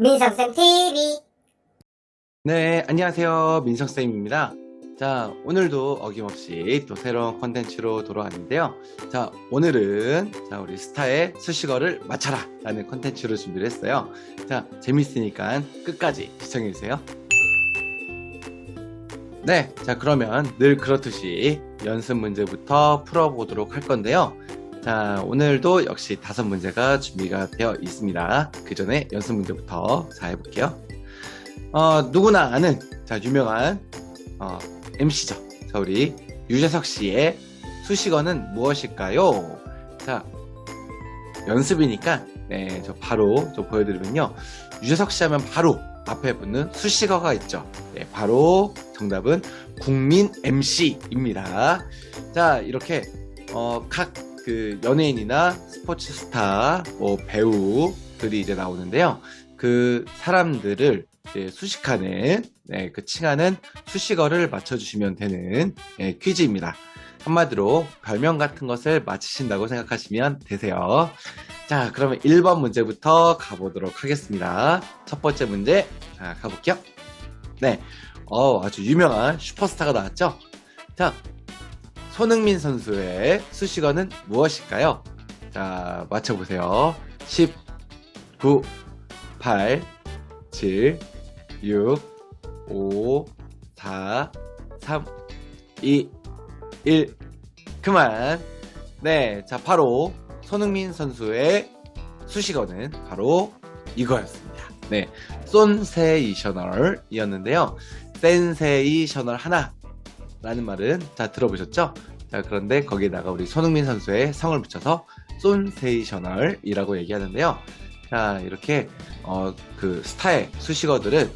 민성쌤 TV 네, 안녕하세요. 민석쌤입니다. 자, 오늘도 어김없이 또 새로운 컨텐츠로 돌아왔는데요. 자, 오늘은 자, 우리 스타의 수식어를 맞춰라! 라는 컨텐츠로 준비를 했어요. 자, 재밌으니까 끝까지 시청해주세요. 네, 자, 그러면 늘 그렇듯이 연습 문제부터 풀어보도록 할 건데요. 자, 오늘도 역시 다섯 문제가 준비가 되어 있습니다. 그 전에 연습 문제부터 자, 해볼게요. 어, 누구나 아는 자 유명한 어, MC죠. 자 우리 유재석 씨의 수식어는 무엇일까요? 자 연습이니까 네, 저 바로 저 보여드리면요. 유재석 씨 하면 바로 앞에 붙는 수식어가 있죠. 네, 바로 정답은 국민 MC입니다. 자 이렇게 어, 각 그 연예인이나 스포츠 스타, 뭐 배우들이 이제 나오는데요. 그 사람들을 수식하는 네, 그 칭하는 수식어를 맞춰주시면 되는 네, 퀴즈입니다. 한마디로 별명 같은 것을 맞히신다고 생각하시면 되세요. 자, 그러면 1번 문제부터 가보도록 하겠습니다. 첫 번째 문제, 자, 가볼게요. 네, 어, 아주 유명한 슈퍼스타가 나왔죠? 자, 손흥민 선수의 수식어는 무엇일까요? 자, 맞춰보세요. 10, 9, 8, 7, 6, 5, 4, 3, 2, 1. 그만. 네, 자, 바로 손흥민 선수의 수식어는 바로 이거였습니다. 네, 쏜세이셔널이었는데요. 센세이셔널 하나 라는 말은 자 들어보셨죠? 자, 그런데 거기에다가 우리 손흥민 선수의 성을 붙여서 쏜세이셔널이라고 얘기하는데요. 자, 이렇게 어, 그 스타의 수식어들은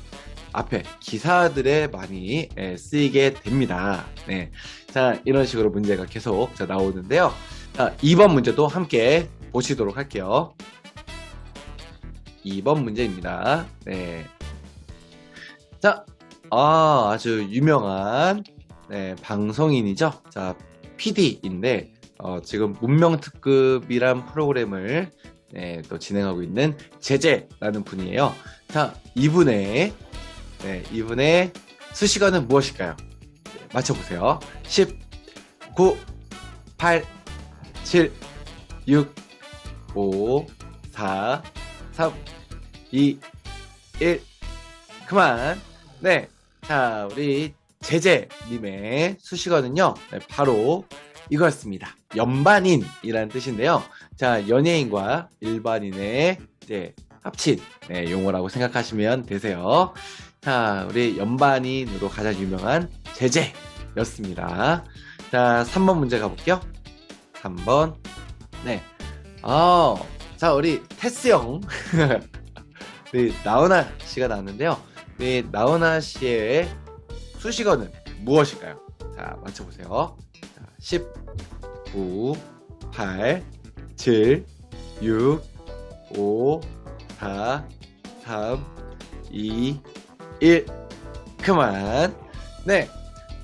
앞에 기사들에 많이 예, 쓰이게 됩니다. 네. 자, 이런 식으로 문제가 계속 자, 나오는데요. 자, 2번 문제도 함께 보시도록 할게요. 2번 문제입니다. 네. 자, 아, 아주 유명한 네, 방송인이죠. 자, PD인데 어, 지금 문명특급이란 프로그램을 네, 또 진행하고 있는 제재라는 분이에요. 자, 이분의 네, 이분의 수식어는 무엇일까요? 네, 맞춰보세요. 10, 9, 8, 7, 6, 5, 4, 3, 2, 1. 그만. 네. 자, 우리 제재님의 수식어는요, 네, 바로 이거였습니다. 연반인이라는 뜻인데요. 자, 연예인과 일반인의 이제 합친 네, 용어라고 생각하시면 되세요. 자, 우리 연반인으로 가장 유명한 제재였습니다. 자, 3번 문제 가볼게요. 3번. 네. 아, 자, 우리 테스 형. 우리 나훈아 씨가 나왔는데요. 우리 나훈아 씨의 수식어는 무엇일까요? 자, 맞춰보세요. 자, 10, 9, 8, 7, 6, 5, 4, 3, 2, 1. 그만. 네.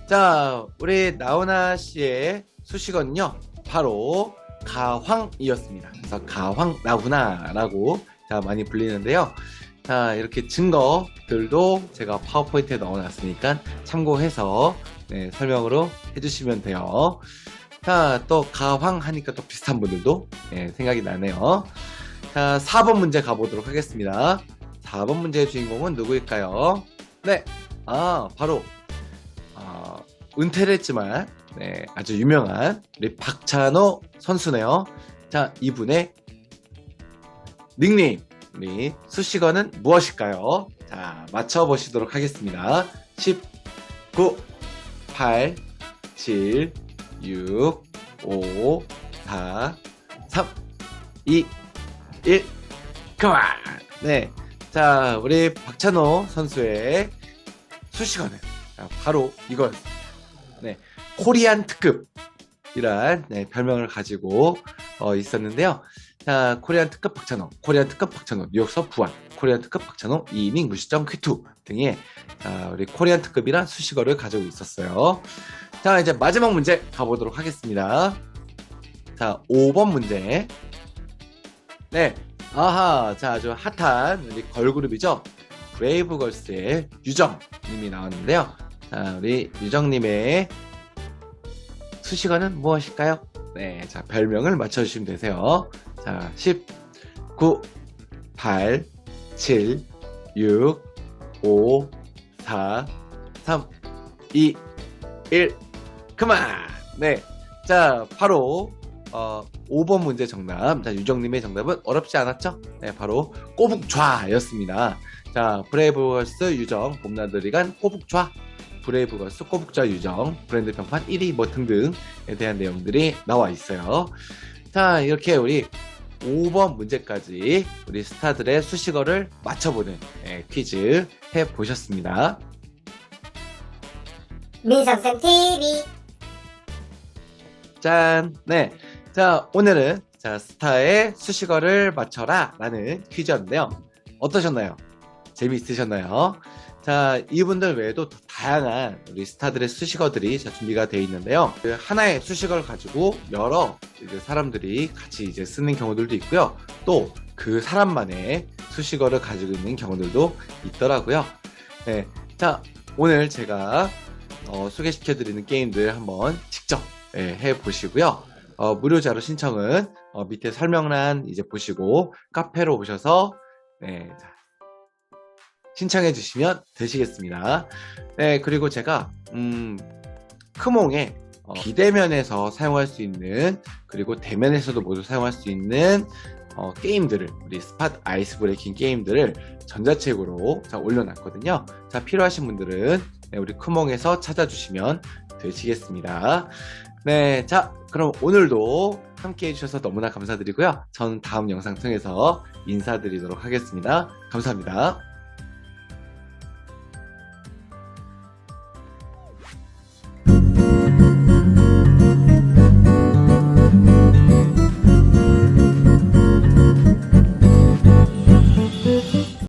자, 우리 나훈아 씨의 수식어는요, 바로 가황이었습니다. 그래서 가황 나훈아라고 자, 많이 불리는데요. 자, 이렇게 증거들도 제가 파워포인트에 넣어놨으니까 참고해서 네, 설명으로 해주시면 돼요. 자, 또 가황 하니까 또 비슷한 분들도 네, 생각이 나네요. 자, 4번 문제 가보도록 하겠습니다. 4번 문제의 주인공은 누구일까요? 네, 아, 바로 어, 은퇴를 했지만 네, 아주 유명한 우리 박찬호 선수네요. 자, 이분의 닉네임, 우리 수식어는 무엇일까요? 자, 맞춰보시도록 하겠습니다. 10, 9, 8, 7, 6, 5, 4, 3, 2, 1. 그만! 네. 자, 우리 박찬호 선수의 수식어는 자, 바로 이거였습니다. 네. 코리안 특급 이란 네, 별명을 가지고 어, 있었는데요. 자, 코리안 특급 박찬호, 코리안 특급 박찬호, 뉴욕서 부안, 코리안 특급 박찬호, 2이닝 무시점 퀴투 등의 자, 우리 코리안 특급이란 수식어를 가지고 있었어요. 자, 이제 마지막 문제 가보도록 하겠습니다. 자, 5번 문제. 네, 아하, 자, 아주 핫한 우리 걸그룹이죠. 브레이브걸스의 유정님이 나왔는데요. 자, 우리 유정님의 수식어는 무엇일까요? 네, 자, 별명을 맞춰주시면 되세요. 자, 10, 9, 8, 7, 6, 5, 4, 3, 2, 1, 그만! 네. 자, 바로, 어, 5번 문제 정답. 자, 유정님의 정답은 어렵지 않았죠? 네, 바로 꼬북좌였습니다. 자, 브레이브걸스 유정, 봄나들이 간 꼬북좌. 브레이브걸스 꼬북좌 유정, 브랜드 평판 1위 뭐 등등에 대한 내용들이 나와 있어요. 자, 이렇게 우리 5번 문제까지 우리 스타들의 수식어를 맞춰보는 예, 퀴즈 해보셨습니다. 민성쌤 TV 짠! 네. 자, 오늘은 자, 스타의 수식어를 맞춰라 라는 퀴즈였는데요. 어떠셨나요? 재미있으셨나요? 자, 이분들 외에도 더 다양한 우리 스타들의 수식어들이 자, 준비가 되어 있는데요. 그 하나의 수식어를 가지고 여러 이제 사람들이 같이 이제 쓰는 경우들도 있고요. 또 그 사람만의 수식어를 가지고 있는 경우들도 있더라고요. 네. 자, 오늘 제가 어, 소개시켜드리는 게임들 한번 직접 예, 해보시고요. 어, 무료 자료 신청은 어, 밑에 설명란 이제 보시고 카페로 오셔서 네, 자, 신청해 주시면 되시겠습니다. 네, 그리고 제가 음, 크몽에 어, 비대면에서 사용할 수 있는 그리고 대면에서도 모두 사용할 수 있는 어, 게임들을 우리 스팟 아이스 브레이킹 게임들을 전자책으로 자, 올려놨거든요. 자 필요하신 분들은 네, 우리 크몽에서 찾아주시면 되시겠습니다. 네, 자 그럼 오늘도 함께 해주셔서 너무나 감사드리고요. 저는 다음 영상 통해서 인사드리도록 하겠습니다. 감사합니다.